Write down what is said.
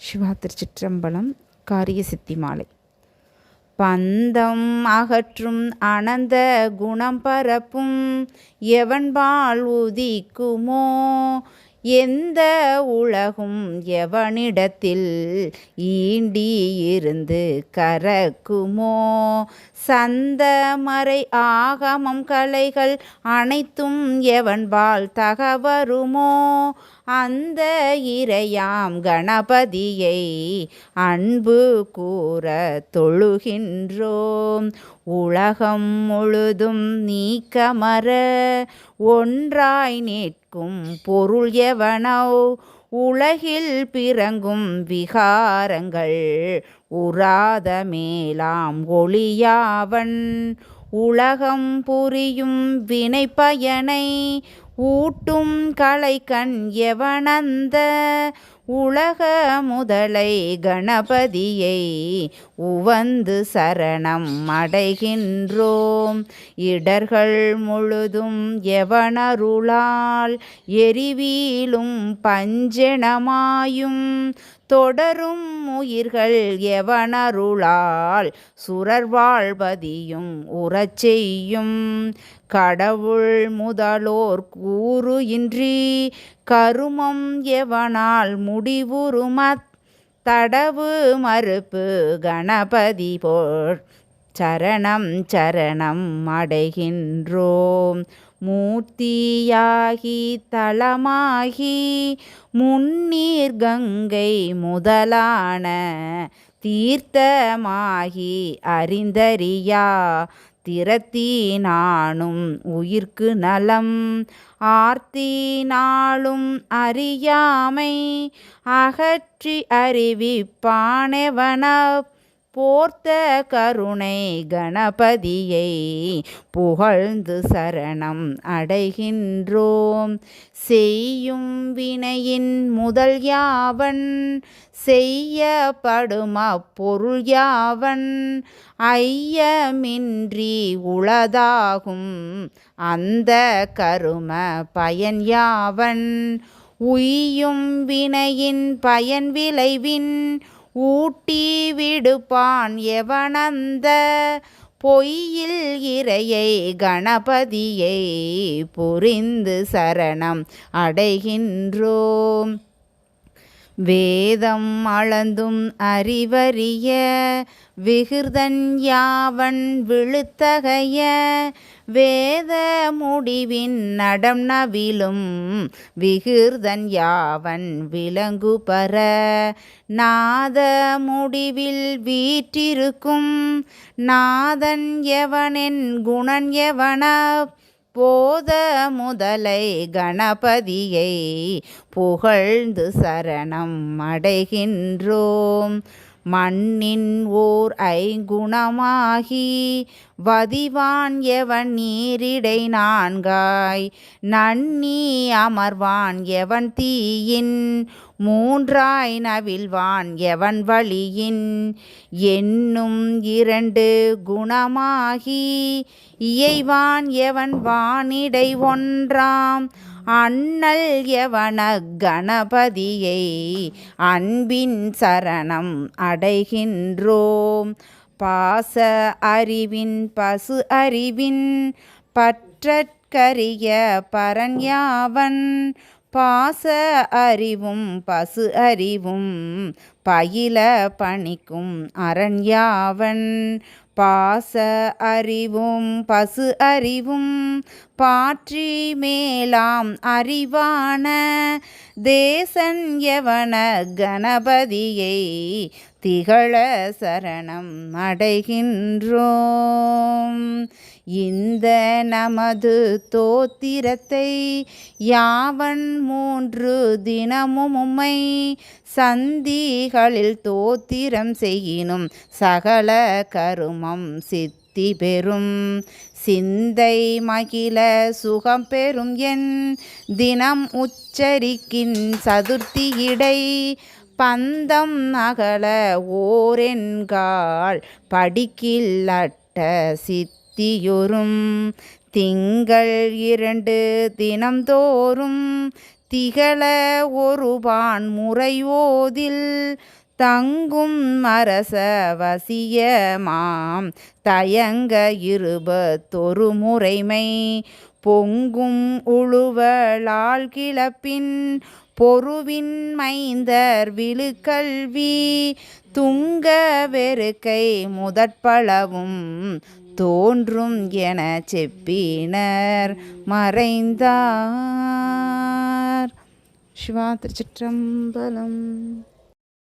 சிவா திருச்சிற்றம்பலம் காரிய சித்தி மாலை. பந்தம் அகற்றும் அனந்த குணம் பரப்பும் எவன்பால் உதிக்குமோ எந்த உலகும் எவனிடத்தில் ஈண்டி இருந்து கறக்குமோ? சந்த மறை ஆகமம் கலைகள் அனைத்தும் எவன்பால் தகவருமோ அந்த இறையாம் கணபதியை அன்பு கூற தொழுகின்றோம். உலகம் முழுதும் நீக்கமர ஒன்றாய் நிற்கும் பொருள் எவனோ உலகில் பிறங்கும் விகாரங்கள் உராத மேலாம் ஒளியாவன். உலகம் புரியும் வினை பயனை ஊட்டும் கலைக்கண் எவனந்த உலக முதலை கணபதியை உவந்து சரணம் அடைகின்றோம். இடர்கள் முழுதும் எவனருளால் எரிவீலும் பஞ்செனமாயும் தொடரும் உயிர்கள் எவனருளால் சுரர்வாழ்வதியும் உறச்செய்யும். கடவுள் முதலோர் கூறு இன்றி கருமம் எவனால் முடிவுருமத் தடவு மறுப்பு கணபதி போர் சரணம் சரணம் அடைகின்றோம். மூர்த்தியாகி தலமாகி முன்னீர் கங்கை முதலான தீர்த்தமாகி அறிந்தறியா? திறத்தீனானும் உயிர்க்கு நலம் ஆர்த்தினாலும் அறியாமை அகற்றி அறிவிப்பானவனப் போர்த்த கருணை கணபதியை புகழ்ந்து சரணம் அடைகின்றோம். செய்யும் வினையின் முதல் யாவன் செய்யப்படும் அப்பொருள் யாவன் ஐயமின்றி உளதாகும் அந்த கரும பயன் யாவன். உய்யும் வினையின் பயன் விளைவின் ஊட்டி விடுப்பான் எவனந்த பொய்யில் இறையை கணபதியை புரிந்து சரணம் அடைகின்றோம். வேதம் அளந்தும் அறிவறிய விகிர்தன் யாவன் விழுத்தகைய வேத முடிவின் நடம் நவிலும் விகிர்தன் யாவன் விலங்கு பர. நாத முடிவில் வீற்றிருக்கும் நாதன் எவனின் குணன் எவன போத முதலை கணபதியை புகழ்ந்து சரணம் அடைகின்றோம். மண்ணின் ஓர் ஐங்குணமாகி வதிவான் எவன் நீரிடை நான்காய்? நன்னி அமர்வான் எவன் தீயின்? மூன்றாய் நவில்வான் எவன் வழியின்? என்னும் இரண்டு குணமாகி இயைவான் எவன் வானிடை ஒன்றாம்? அண்ணல் எவன கணபதியை அன்பின் சரணம் அடைகின்றோம்? பாச அறிவின் பசு அறிவின் பற்றற்கரிய பரன் யாவன். பாச அறிவும் பசு அறிவும் பயில பணிக்கும் அரண் யாவன். பாச அறிவும் பசு அறிவும் பாற்றி மேலாம் அறிவான தேசன் எவன கணபதியை திகழ சரணம் அடைகின்றோம். இந்த நமது தோத்திரத்தை யாவன் மூன்று தினமும் உம்மை சந்திகளில் தோத்திரம் செய்யினும் சகல கருமம் சித்தி பெறும். சிந்தை மகிழ சுகம் பெறும் என் தினம் உச்சரிக்கின் சதுர்த்தியிடை பந்தம் அகல ஓரென்கால் படிக்கில்லட்ட சித்தியுறும். திங்கள் இரண்டு தினம்தோறும் திகழ ஒருபான் முறையோதில். தங்கும் அரச வசியமாம் தயங்க இருபத்தொரு முறைமை. பொங்கும் உழுவலால் கிளப்பின் பொருவின் மைந்தர் விழுக்கல்வி. துங்க வெறுக்கை முதற்பளவும் தோன்றும் என செப்பினர் மறைந்தார். சிவா திருச்சிற்றம்பலம்.